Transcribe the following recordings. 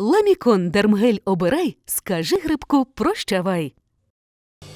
Ламікон Дермгель обирай, скажи грибку прощавай.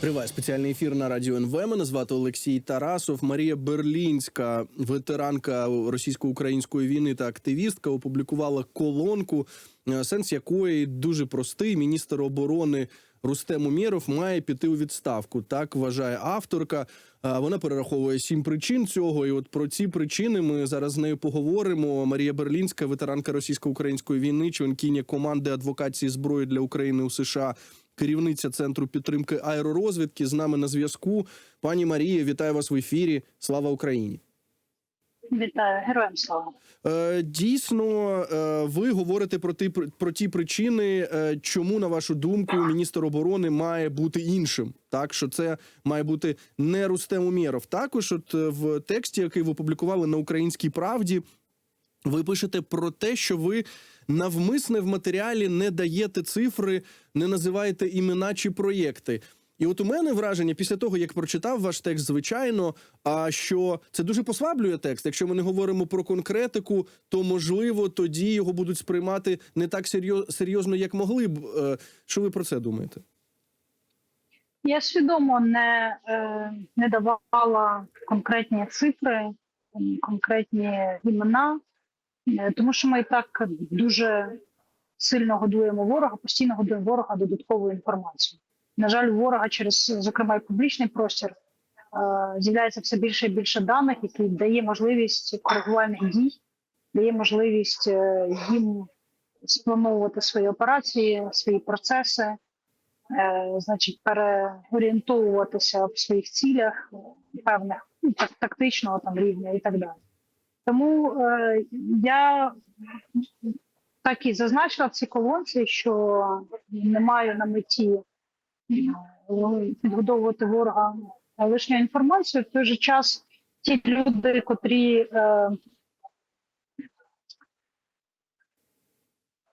Триває спеціальний ефір на радіо НВ. Мене звати Олексій Тарасов. Марія Берлінська, ветеранка російсько-української війни та активістка, опублікувала колонку, е, сенс якої дуже простий. Міністр оборони Рустем Умєров має піти у відставку. Так вважає авторка. Вона перераховує сім причин цього. І от про ці причини ми зараз з нею поговоримо. Марія Берлінська, ветеранка російсько-української війни, членкиня команди адвокації зброї для України у США. Керівниця центру підтримки аеророзвідки з нами на зв'язку. Пані Марія, вітаю вас в ефірі. Слава Україні! Вітаю, героям слава. Е, дійсно, е, ви говорите про ті про ті причини, е, чому на вашу думку міністр оборони має бути іншим. Так що це має бути не Рустем Умєров. Також, от в тексті, який ви опублікували на українській правді, ви пишете про те, що ви навмисне в матеріалі не даєте цифри, не називаєте імена чи проєкти. І от у мене враження після того, як прочитав ваш текст, звичайно, а що це дуже послаблює текст. Якщо ми не говоримо про конкретику, то можливо тоді його будуть сприймати не так серйозно, як могли б. Е, Що ви про це думаєте? Я свідомо не, е, не давала конкретні цифри, конкретні імена, е, тому що ми і так дуже сильно годуємо ворога, постійно годуємо ворога додатковою інформацією. На жаль, ворога через, зокрема, і публічний простір е, з'являється все більше і більше даних, які дає можливість коригувальних дій, дає можливість е, їм сплановувати свої операції, свої процеси, е, значить, переорієнтовуватися в своїх цілях певних ну, тактичного там рівня і так далі. Тому е, я так і зазначила в цій колонці, що не маю на меті підгодовувати ворога лишньою інформацією. В той же час ті люди, котрі е,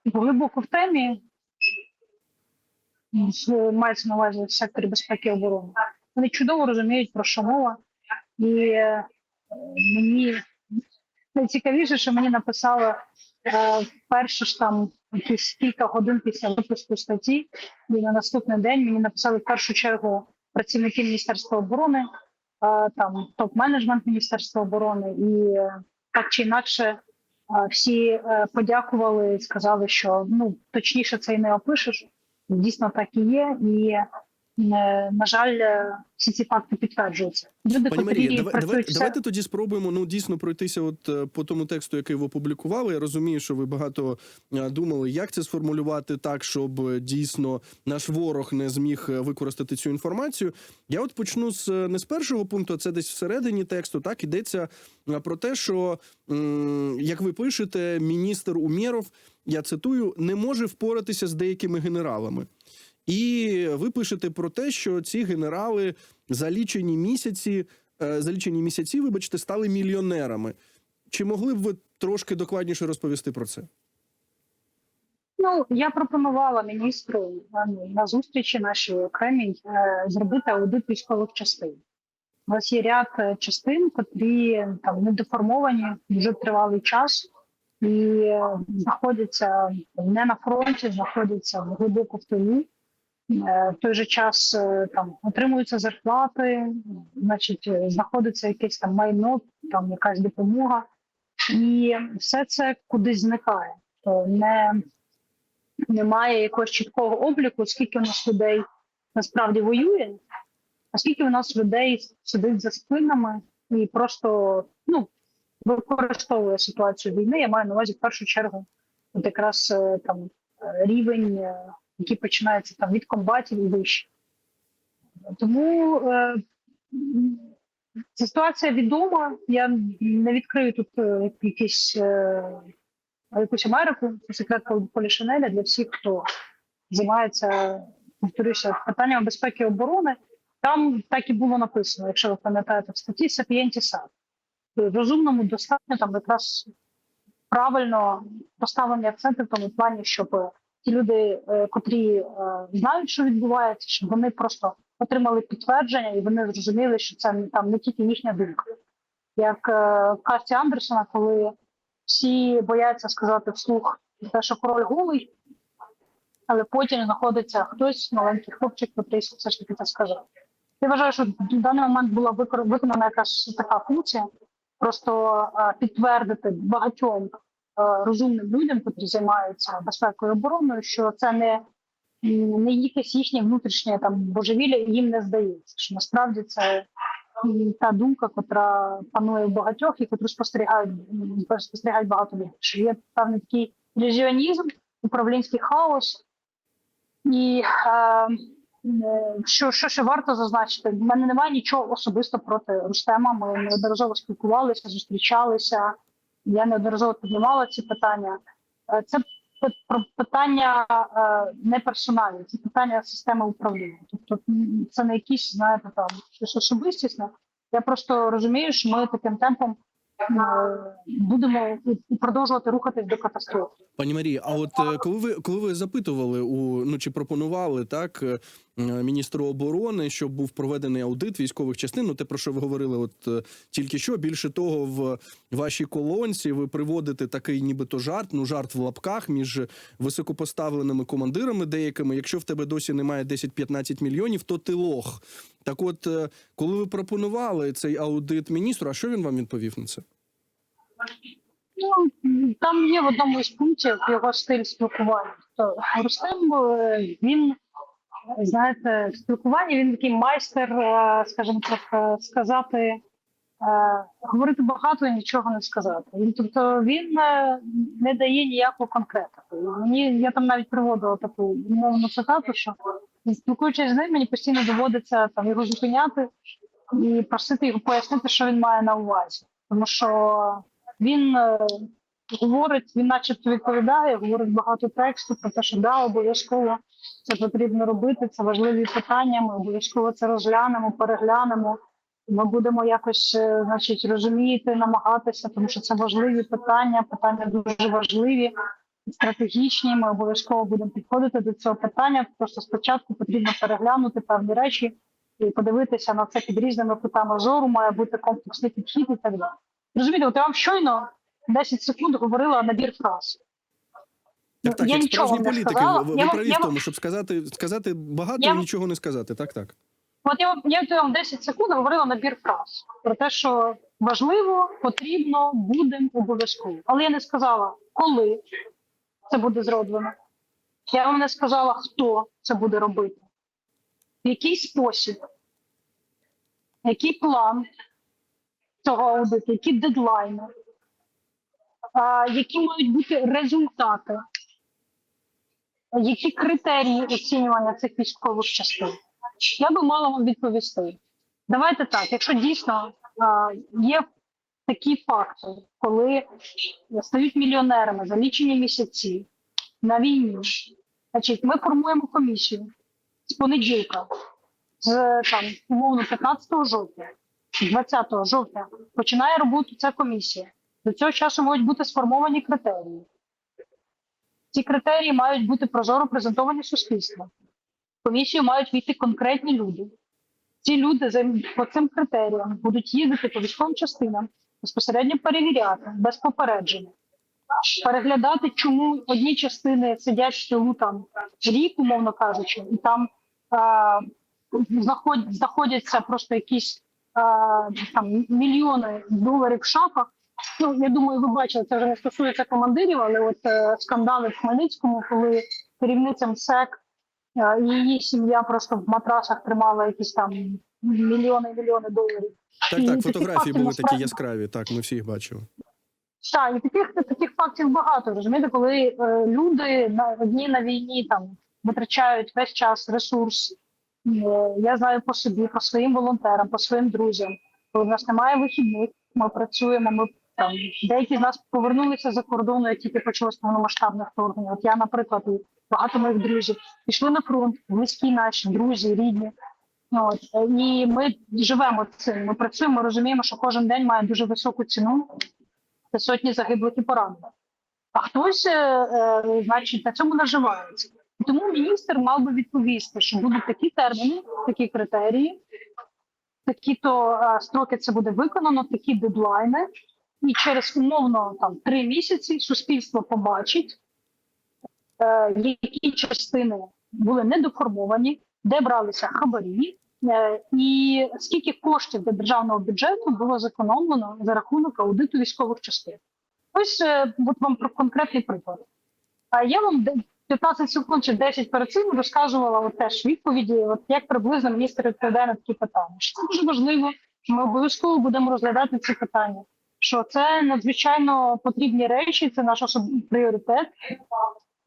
глибоко в темі, мається на увазі в секторі безпеки і оборони. Вони чудово розуміють, про що мова. І е, мені найцікавіше, що мені написали е, перше ж там якісь кілька годин після випуску статті, і на наступний день мені написали в першу чергу працівники Міністерства оборони, е, там топ-менеджмент Міністерства оборони, і е, так чи інакше е, всі подякували і сказали, що ну точніше це і не опишеш. Дійсно так і є, і на жаль, е, всі ці факти підтверджуються. Люди, Пані Марія, давай, давай, все- давайте тоді спробуємо ну дійсно пройтися, от е, по тому тексту, який ви опублікували. Я розумію, що ви багато е, думали, як це сформулювати так, щоб е, дійсно наш ворог не зміг е, використати цю інформацію. Я от почну з е, не з першого пункту, а це десь всередині тексту. Так ідеться е, про те, що як ви пишете, міністр Умєров, я цитую, не може впоратися з деякими генералами. І ви пишете про те, що ці генерали за лічені місяці, е, за лічені місяці, вибачте, стали мільйонерами. Чи могли б ви трошки докладніше розповісти про це? Ну, я пропонувала міністру е, ну, на зустрічі нашій окремій е, зробити аудит військових частин. У нас є ряд частин, котрі там недеформовані вже тривалий час і знаходяться не на фронті, знаходяться глибоко в тилу. Е, В той же час е, там отримуються зарплати, значить, е, знаходиться якесь там майно, там якась допомога, і все це кудись зникає. То не немає якогось чіткого обліку, скільки у нас людей насправді воює, а скільки у нас людей сидить за спинами і просто ну, використовує ситуацію війни. Я маю на увазі в першу чергу от якраз там рівень, який починається там від комбатів і вище. Тому е, ситуація відома. Я не відкрию тут е, якісь. Е, якусь Америку, секрет Полішинеля для всіх, хто займається, повторюся, питаннями безпеки і оборони. Там так і було написано, якщо ви пам'ятаєте в статті Сапієнті Сад. Розумному достатньо там якраз правильно поставлені акценти в тому плані, щоб ті люди, е, котрі е, знають, що відбувається, щоб вони просто отримали підтвердження і вони зрозуміли, що це там не тільки їхня думка. Як е, в карті Андерсона, коли всі бояться сказати вслух те, що король голий, але потім знаходиться хтось, маленький хлопчик, який все ж таки це сказав. Я вважаю, що в даний момент була виконана якась така функція, просто підтвердити багатьом розумним людям, які займаються безпекою і обороною, що це не, не якесь їхнє внутрішнє там божевілля, їм не здається, що насправді це та думка, котра панує в багатьох і котру спостерігають спостерігають багато людей. Що є певний такий ілюзіонізм, управлінський хаос. І е, е, що, що ще варто зазначити, в мене немає нічого особисто проти Рустема. Ми неодноразово спілкувалися, зустрічалися. Я неодноразово піднімала ці питання. Е, Це питання е, не персональні, це питання системи управління. Тобто це не якісь, знаєте, там щось особистісне. Я просто розумію, що ми таким темпом е, будемо продовжувати рухатись до катастрофи. Пані Марії, а от коли ви коли ви запитували у ну чи пропонували так міністру оборони, щоб був проведений аудит військових частин, ну те про що ви говорили, от е, тільки що більше того, в вашій колонці ви приводите такий, нібито жарт, ну жарт в лапках між високопоставленими командирами деякими. Якщо в тебе досі немає 10-15 мільйонів, то ти лох. Так, от е, коли ви пропонували цей аудит міністру, а що він вам відповів на це? Ну, там є в одному із пунктів його стиль спілкування. Рустем, е, він, знаєте, в спілкуванні він такий майстер, е, скажімо так, е, сказати, е, говорити багато і нічого не сказати. Він, тобто він не дає ніякого конкретику. Мені я там навіть приводила таку мовну цитату, що спілкуючись з ним, мені постійно доводиться там його зупиняти і просити його пояснити, що він має на увазі. Тому що він говорить, він начебто відповідає, говорить багато тексту про те, що да, обов'язково це потрібно робити. Це важливі питання. Ми обов'язково це розглянемо, переглянемо. Ми будемо якось, е, значить, розуміти, намагатися, тому що це важливі питання, питання дуже важливі, стратегічні. Ми обов'язково будемо підходити до цього питання. Просто спочатку потрібно переглянути певні речі і подивитися на це під різними кутами зору. Має бути комплексний підхід і так далі. Розумієте, от я вам щойно 10 секунд говорила набір фраз. Так, так, я як нічого справжні не політики, сказала. ви, ви Я праві я в тому, щоб сказати, сказати багато Я і нічого не сказати. Так, так. От я, вам- я вам 10 секунд говорила набір фраз про те, що важливо, потрібно, будемо обов'язково. Але я не сказала, коли це буде зроблено. Я вам не сказала, хто це буде робити, в який спосіб, який план цього аудиту, які дедлайни, які мають бути результати, які критерії оцінювання цих військових частин. Я би мала вам відповісти. Давайте так, якщо дійсно є такі факти, коли стають мільйонерами за лічені місяці на війні, значить, ми формуємо комісію з понеділка, з там, умовно, 15 жовтня, 20 жовтня починає роботу ця комісія. До цього часу можуть бути сформовані критерії. Ці критерії мають бути прозоро презентовані суспільству. Комісію мають війти конкретні люди. Ці люди по цим критеріям будуть їздити по військовим частинам, безпосередньо перевіряти без попередження, переглядати, чому одні частини сидять в тилу там рік, умовно кажучи, і там знаход- знаходяться просто якісь а, там мільйони доларів в шафах. Ну, я думаю, ви бачили, це вже не стосується командирів, але от е, скандали в Хмельницькому, коли керівницям МСЕК е, її сім'я просто в матрасах тримала якісь там мільйони мільйони доларів. Так, І так, фотографії були насправді- такі яскраві. Так, ми всі їх бачили. Так, і таких таких фактів багато. Розумієте, коли е, люди на одні на війні там витрачають весь час ресурс. Е, я знаю по собі, по своїм волонтерам, по своїм друзям. Коли в нас немає вихідних, ми працюємо. Ми там деякі з нас повернулися за кордону, як тільки почалось повномасштабне вторгнення. От я, наприклад, і багато моїх друзів пішли на фронт, близькі наші друзі, рідні. От і ми живемо цим. Ми працюємо, розуміємо, що кожен день має дуже високу ціну це сотні загиблих і поранених. А хтось, е, е, значить, на цьому наживається. Тому міністр мав би відповісти, що будуть такі терміни, такі критерії, такі-то е, строки це буде виконано, такі дедлайни, і через умовно там три місяці суспільство побачить, е, які частини були недоформовані, де бралися хабарі, е, і скільки коштів до державного бюджету було зекономлено за рахунок аудиту військових частин. Ось е, от вам про конкретний приклад. А я вам де- 15 секунд чи 10 перед цим розказувала от теж відповіді, от як приблизно міністр відповідає на такі питання. Що це дуже важливо. Ми обов'язково будемо розглядати ці питання. Що це надзвичайно потрібні речі, це наш особливий пріоритет.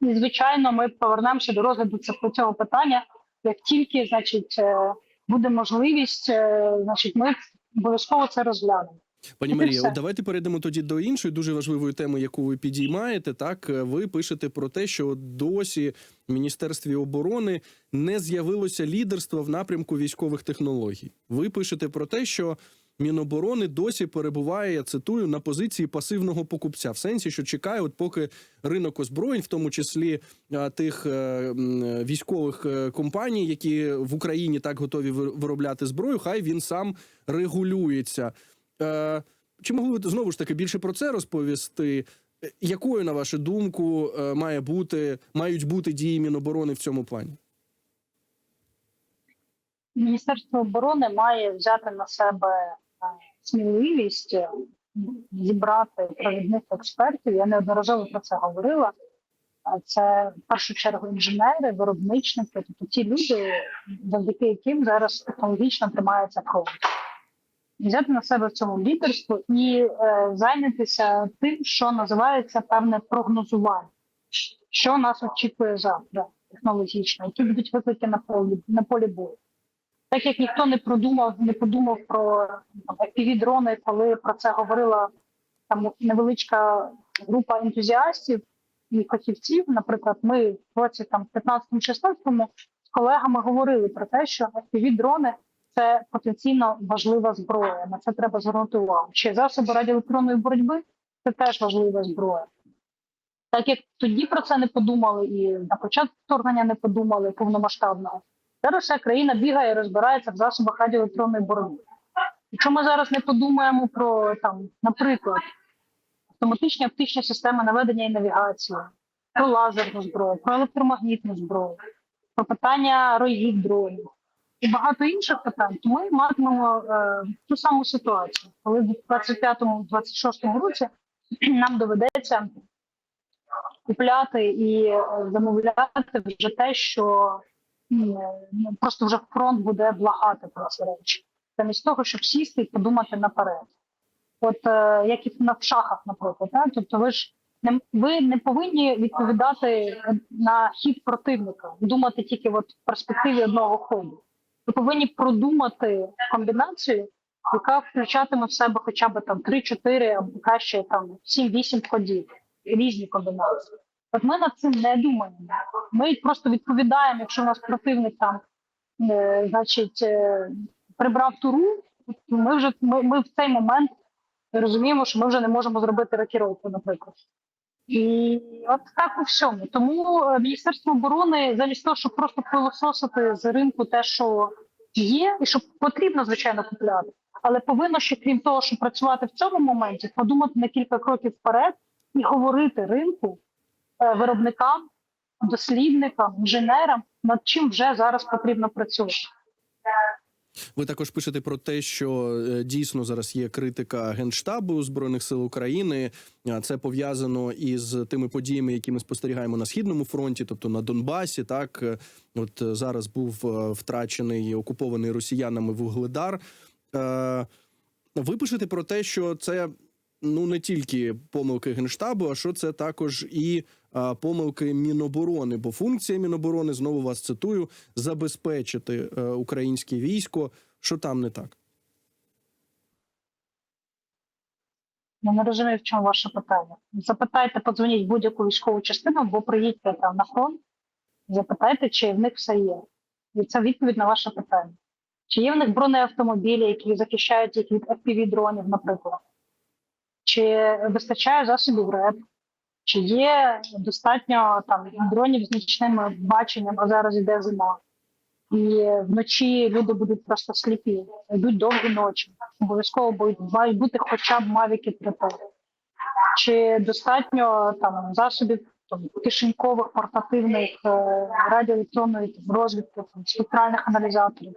І звичайно, ми повернемося до розгляду цього питання. Як тільки значить е, буде можливість, е, значить, ми обов'язково це розглянемо. Пані Марія, давайте перейдемо тоді до іншої дуже важливої теми, яку ви підіймаєте. Так, Е, ви пишете про те, що досі в Міністерстві оборони не з'явилося лідерства в напрямку військових технологій. Ви пишете про те, що Міноборони досі перебуває, я цитую, на позиції пасивного покупця, в сенсі, що чекає, от поки ринок озброєнь, в тому числі тих е, м, е, військових е, компаній, які в Україні так готові виробляти зброю, хай він сам регулюється. Чи могли ви знову ж таки більше про це розповісти? Якою, на вашу думку, має бути мають бути дії Міноборони в цьому плані? Міністерство оборони має взяти на себе сміливість е, зібрати провідних експертів. Я неодноразово про це говорила. Це в першу чергу інженери, виробничники, тобто ті люди, завдяки яким зараз технологічно тримається фронт. Взяти на себе в цьому лідерство і е, зайнятися тим, що називається певне прогнозування, що нас очікує завтра технологічно, які будуть виклики на полі на полі бою так як ніхто не продумав, не подумав про FPV-дрони, коли про це говорила там невеличка група ентузіастів і фахівців. Наприклад, ми в році там 15-16 з колегами говорили про те, що FPV-дрони це потенційно важлива зброя. На це треба звернути увагу. Чи засоби радіоелектронної боротьби це теж важлива зброя. Так як тоді про це не подумали, і на початку вторгнення не подумали повномасштабного. Зараз вся країна бігає і розбирається в засобах радіоелектронної боротьби. Якщо ми зараз не подумаємо про там, наприклад, автоматичні оптичні системи наведення і навігації, про лазерну зброю, про електромагнітну зброю, про питання роїв дронів і багато інших питань, то ми матимемо е, ту саму ситуацію, коли в 25-26 році нам доведеться купляти і е, замовляти вже те, що м, ну, просто вже фронт буде благати про ці речі, замість того, щоб сісти і подумати наперед. От е, як і на шахах, наприклад, так? тобто ви ж не ви не повинні відповідати на хід противника, думати тільки от в перспективі одного ходу. Ви повинні продумати комбінацію, яка включатиме в себе хоча б там 3-4 або краще там 7-8 ходів, різні комбінації. От ми над цим не думаємо. Ми просто відповідаємо, якщо у нас противник там, е, значить, е, прибрав туру, ми вже ми, ми в цей момент розуміємо, що ми вже не можемо зробити рокіровку, наприклад. І от так у всьому. Тому е, Міністерство оборони, замість того, щоб просто пилососити з ринку те, що є, і що потрібно, звичайно, купляти, але повинно ще, крім того, щоб працювати в цьому моменті, подумати на кілька кроків вперед і говорити ринку, виробникам, дослідникам, інженерам, над чим вже зараз потрібно працювати. Ви також пишете про те, що е, дійсно зараз є критика генштабу збройних сил України. Це пов'язано із тими подіями, які ми спостерігаємо на східному фронті, тобто на Донбасі. Так Е, от е, зараз був е, втрачений окупований росіянами вугледар. Е, Ви пишете про те, що це ну не тільки помилки генштабу, а що це також і а, помилки Міноборони. Бо функція Міноборони знову вас цитую забезпечити е, українське військо. Що там не так? Я не розумію, в чому ваше питання. Запитайте, подзвоніть будь-яку військову частину або приїдьте там на фронт, запитайте, чи в них все є. І це відповідь на ваше питання. Чи є в них бронеавтомобілі, які захищають їх від FPV-дронів, наприклад? Чи вистачає засобів РЕП? Чи є достатньо там дронів з нічним баченням, а зараз іде зима? І вночі люди будуть просто сліпі, йдуть довгі ночі. Обов'язково мають бути хоча б мавіки 3Т. Чи достатньо там засобів там, кишенькових портативних е, радіоелектронної розвідки, спектральних аналізаторів,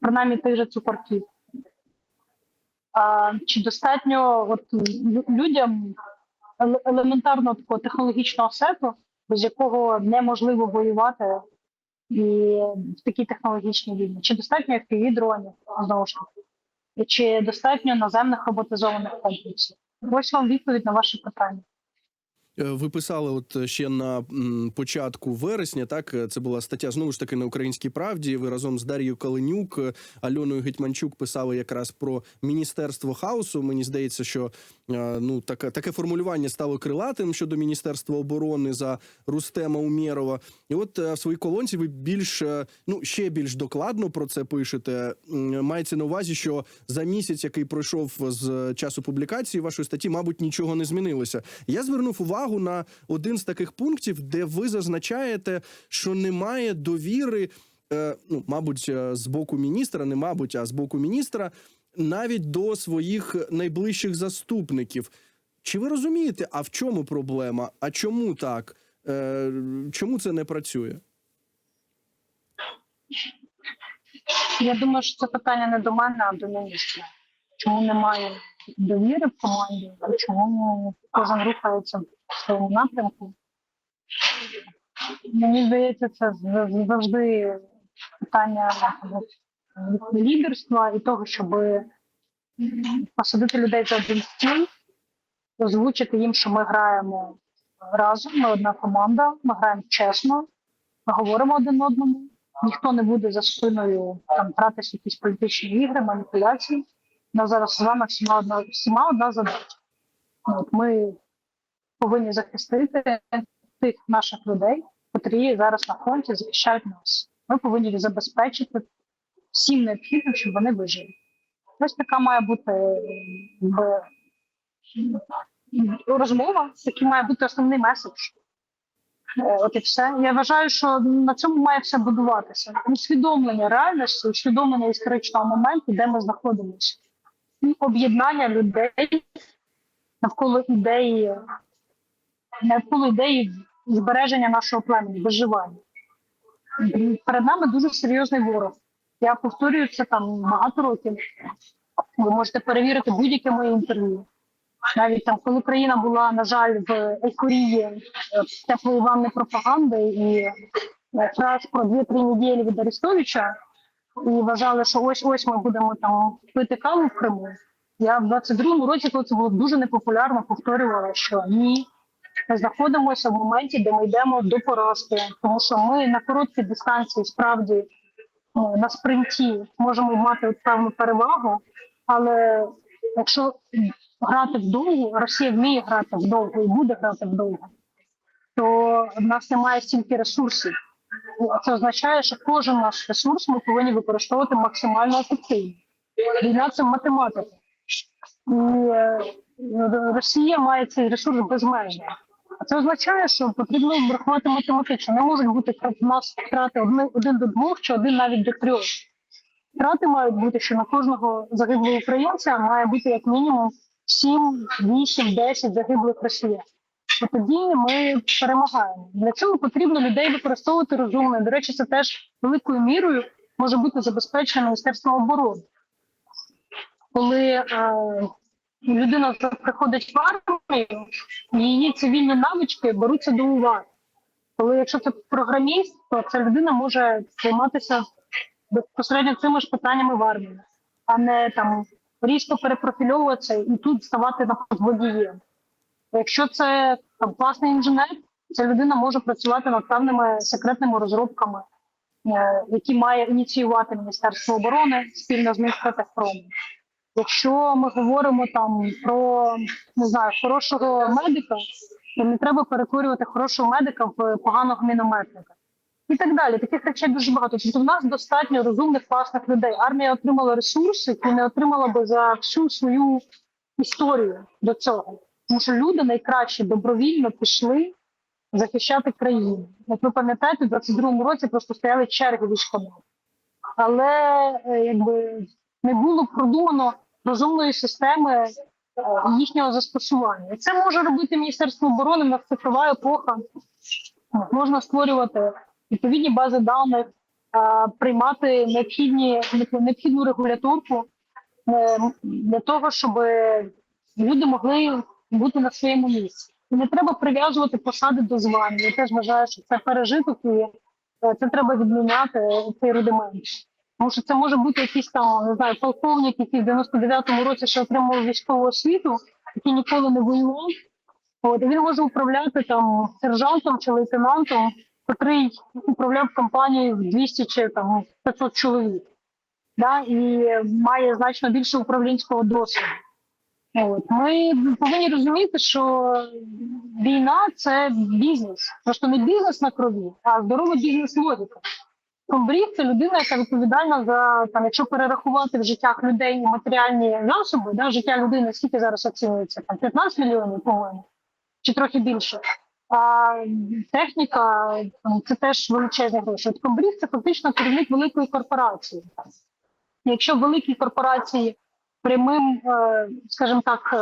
принаймні тих же цукорків. А, чи достатньо от, людям еле- елементарно такого технологічного сету, без якого неможливо воювати і в такій технологічній війні? Чи достатньо fpv дронів знову ж таки? Чи достатньо наземних роботизованих комплексів? Ось вам відповідь на ваше питання. Е, Ви писали, от ще на початку вересня, так е, це була стаття знову ж таки на українській правді. Ви разом з Дар'єю Каленюк, е, Альоною Гетьманчук писали якраз про міністерство хаосу. Мені здається, що е, ну таке таке формулювання стало крилатим щодо міністерства оборони за Рустема Умєрова. І от е, в своїй колонці ви більш е, ну ще більш докладно про це пишете. Мається на увазі, що за місяць, який пройшов з часу публікації вашої статті, мабуть, нічого не змінилося. Я звернув увагу на один з таких пунктів, де ви зазначаєте, що немає довіри. е, Ну, мабуть, е, з боку міністра, не мабуть, а з боку міністра, навіть до своїх найближчих заступників. Чи ви розумієте, а в чому проблема? А чому так? Е, Чому це не працює? Я думаю, що це питання не до мене, а до міністра. Чому немає довіри в команді, чому кожен рухається своєму напрямку? Мені здається, це завжди питання лідерства і того, щоб посадити людей за один стіл, озвучити їм, що ми граємо разом, ми одна команда, ми граємо чесно, ми говоримо один одному. Ніхто не буде за спиною там гратися якісь політичні ігри, маніпуляції. У зараз з вами всіма одна всіма одна задача. Ми повинні захистити тих наших людей, котрі зараз на фронті захищають нас. Ми повинні забезпечити всім необхідним, щоб вони вижили. Ось така має бути розмова, такий має бути основний меседж. Е, От і все. Я вважаю, що на цьому має все будуватися. Усвідомлення реальності, усвідомлення історичного моменту, де ми знаходимося, і об'єднання людей навколо ідеї, навколо ідеї збереження нашого племені, виживання. Перед нами дуже серйозний ворог. Я повторюю це там багато років. Ви можете перевірити будь-яке моє інтерв'ю. Навіть там, коли країна була, на жаль, в ейфорії е, теплої ванни пропаганди і фраз про 2-3 неділі від Арестовича, і вважали, що ось ось ми будемо там пити каву в Криму. Я в 22-му році, коли це було дуже непопулярно, повторювала, що ні, знаходимося в моменті, де ми йдемо до поразки, тому що ми на короткій дистанції справді ну, на спринті можемо мати певну перевагу, але якщо грати вдовго, Росія вміє грати вдовго і буде грати вдовго, то в нас немає стільки ресурсів. Це означає, що кожен наш ресурс ми повинні використовувати максимально ефективно. Війна це математика. І е, Росія має цей ресурс безмежно. А це означає, що потрібно врахувати математично. Не можуть бути в нас втрати один, до двох чи один навіть до трьох. Втрати мають бути, що на кожного загиблого українця має бути як мінімум 7, 8, 10 загиблих росіян. І тоді ми перемагаємо. Для цього потрібно людей використовувати розумно. До речі, це теж великою мірою може бути забезпечено Міністерством оборони. Коли е, людина приходить в армію, її цивільні навички беруться до уваги. Коли якщо це програміст, то ця людина може займатися безпосередньо цими ж питаннями в армії, а не там різко перепрофільовуватися і тут ставати на водієм. Якщо це там класний інженер, ця людина може працювати над певними секретними розробками, е, які має ініціювати Міністерство оборони спільно з Мінстратегпромом. Якщо ми говоримо там про не знаю хорошого медика, то не треба перетворювати хорошого медика в поганого мінометника. І так далі. Таких речей дуже багато. Тобто в нас достатньо розумних, класних людей. Армія отримала ресурси, які не отримала би за всю свою історію до цього. Тому що люди найкраще добровільно пішли захищати країну. Як ви пам'ятаєте, в 22-му році просто стояли черги військомат. Але е, якби не було продумано розумної системи е, їхнього застосування. І Це може робити Міністерство оборони, в нас цифрова епоха. Можна створювати відповідні бази даних, е, приймати необхідні необхідну регуляторку е, для того, щоб люди могли бути на своєму місці. І не треба прив'язувати посади до звань. Я теж вважаю, що це пережиток і це треба відміняти цей рудимент. Тому що це може бути якийсь там, не знаю, полковник, який в 99-му році ще отримав військову освіту, який ніколи не воював. От, і він може управляти там сержантом чи лейтенантом, котрий управляв компанією в 200 чи там 500 чоловік. Да, і має значно більше управлінського досвіду. От. Ми повинні розуміти, що війна це бізнес. Просто не бізнес на крові, а здорова бізнес-логіка. Комбріг це людина, яка відповідальна за там, якщо перерахувати в життях людей матеріальні засоби, да, життя людини скільки зараз оцінюється? Там 15 мільйонів, по-моєму, чи трохи більше. А техніка це теж величезні гроші. От комбріг це фактично керівник великої корпорації. Якщо в великій корпорації прямим, е, скажімо так, е,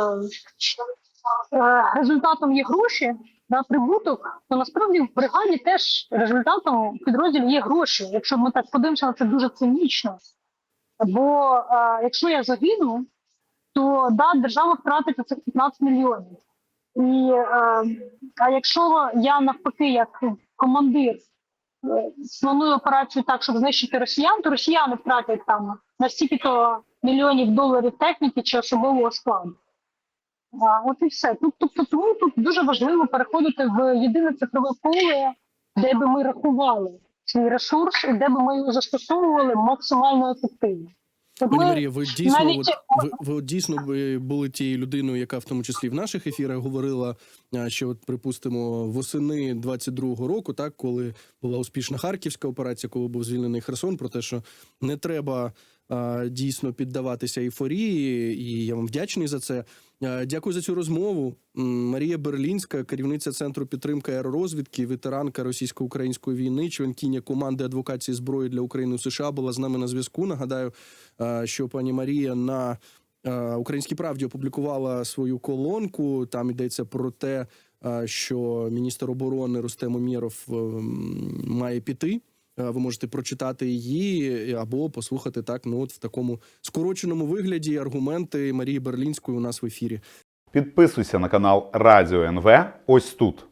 е, результатом є гроші, да, прибуток, то насправді в бригаді теж результатом підрозділу є гроші. Якщо ми так подивимося на це дуже цинічно. Бо е, якщо я загину, то да, держава втратить цих 15 мільйонів. І, е, а якщо я навпаки, як командир, е, планую операцію так, щоб знищити росіян, то росіяни втратять там на стільки-то мільйонів доларів техніки чи особового складу. А, от і все. Тут, тобто, тому тут дуже важливо переходити в єдине цифрове поле, де би ми рахували свій ресурс і де би ми його застосовували максимально ефективно. Пані Марія, ви дійсно навіть- ви, ви дійсно ви були тією людиною, яка в тому числі в наших ефірах говорила, що от припустимо восени 22-го року, так коли була успішна харківська операція, коли був звільнений Херсон, про те, що не треба дійсно піддаватися ейфорії, і я вам вдячний за це. Дякую за цю розмову. Марія Берлінська, керівниця центру підтримки аеророзвідки, ветеранка російсько-української війни, членкиня команди адвокації зброї для України у США, була з нами на зв'язку. Нагадаю, що пані Марія на Українській правді опублікувала свою колонку. Там йдеться про те, що міністр оборони Рустем Умєров має піти. Е, Ви можете прочитати її або послухати так. Ну от в такому скороченому вигляді аргументи Марії Берлінської у нас в ефірі. Підписуйся на канал Радіо НВ ось тут.